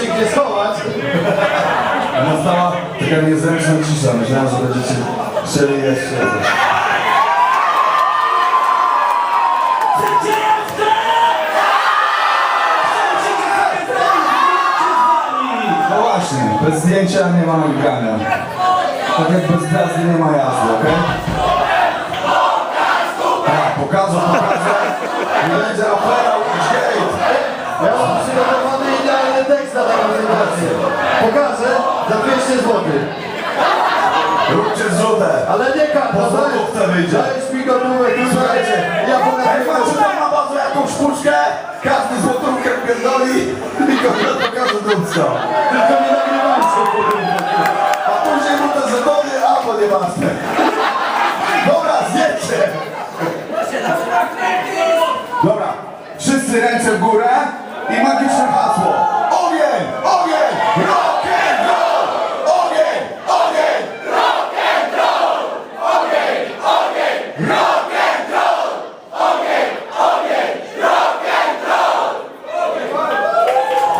się gdzie schować. Nastała taka niezręczna cisza. Myślałem, że będziecie chcieli jeszcze. No właśnie, bez zdjęcia nie ma nagrania. Tak jak bez jazdy nie ma jazdy, okej? Tak, pokażę, pokażę. I będzie Karta, Po złotówce wyjdzie. Gotówek, słuchajcie. Ja Jak macie pokażę tam na bazę jakąś sztuczkę, każdy złotówkę pierdoli i go pokaże dupsko. tylko nie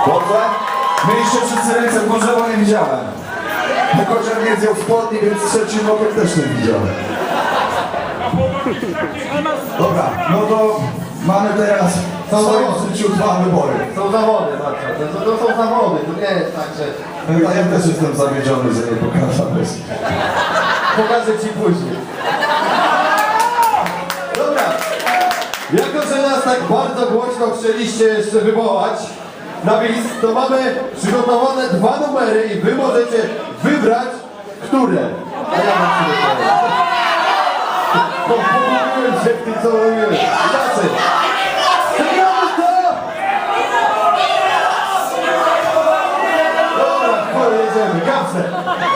Dobrze? Mieliście wszyscy ręce w górze, bo nie widziałem. Bo kociak nie zjął spodni, więc trzeci nogę też nie widziałem. Dobra, no to mamy teraz w swoim życiu dwa wybory. Są zawody, Marcin. To, to są zawody, to nie jest tak, że Ja, ja też jestem zawiedziony, że nie pokazałeś. pokażę ci później. Dobra. Jako, że nas tak bardzo głośno chcieliście jeszcze wywołać na wizj, to mamy przygotowane dwa numery i wy możecie wybrać, które. A ja mam przygotowane. Bo pomówiłem się w tym, co mówiłem. Znaczy, zagramy! Dobra, pojedziemy, kapsę. Gotowi?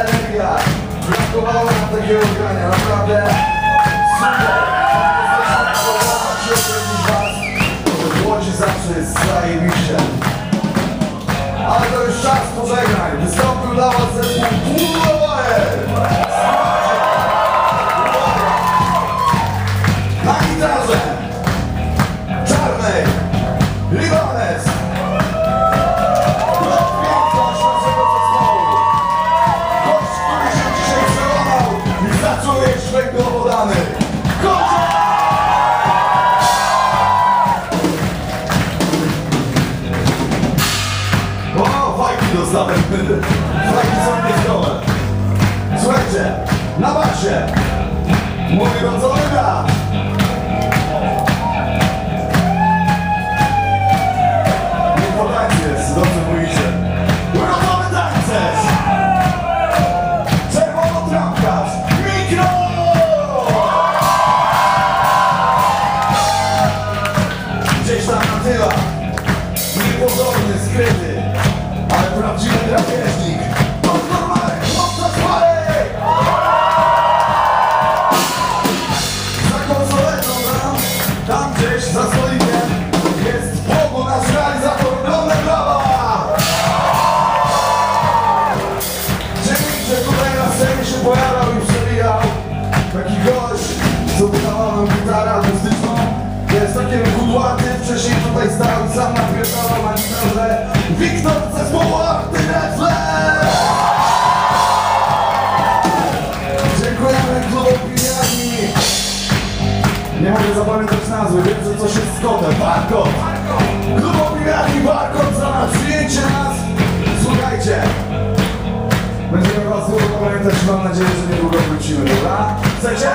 Energia Brakowało nam takiego grania, naprawdę Super! W Łodzi zawsze zajebiście ale to już czas pożegnań. Wystąpił dla was zespół basie mój rodzony brat. Nie potańcy, dobrze mówicie. Tańcerz. Czerwono-trampkarz. Mikro! Gdzieś tam na tyłach Niepozorny, skryty tutaj stał i sam napierdalał na gitarze Wiktor z zespołu Arty Reflex Dziękujemy klubowi Pijani Nie mogę zapamiętać nazwy, wiem, coś jest z kotem Barkot! Klubowi Pijani, Barkot za przyjęcie nas. Słuchajcie. Będziemy was długo pamiętać. Mam nadzieję, że niedługo wrócimy, dobra? Chcecie?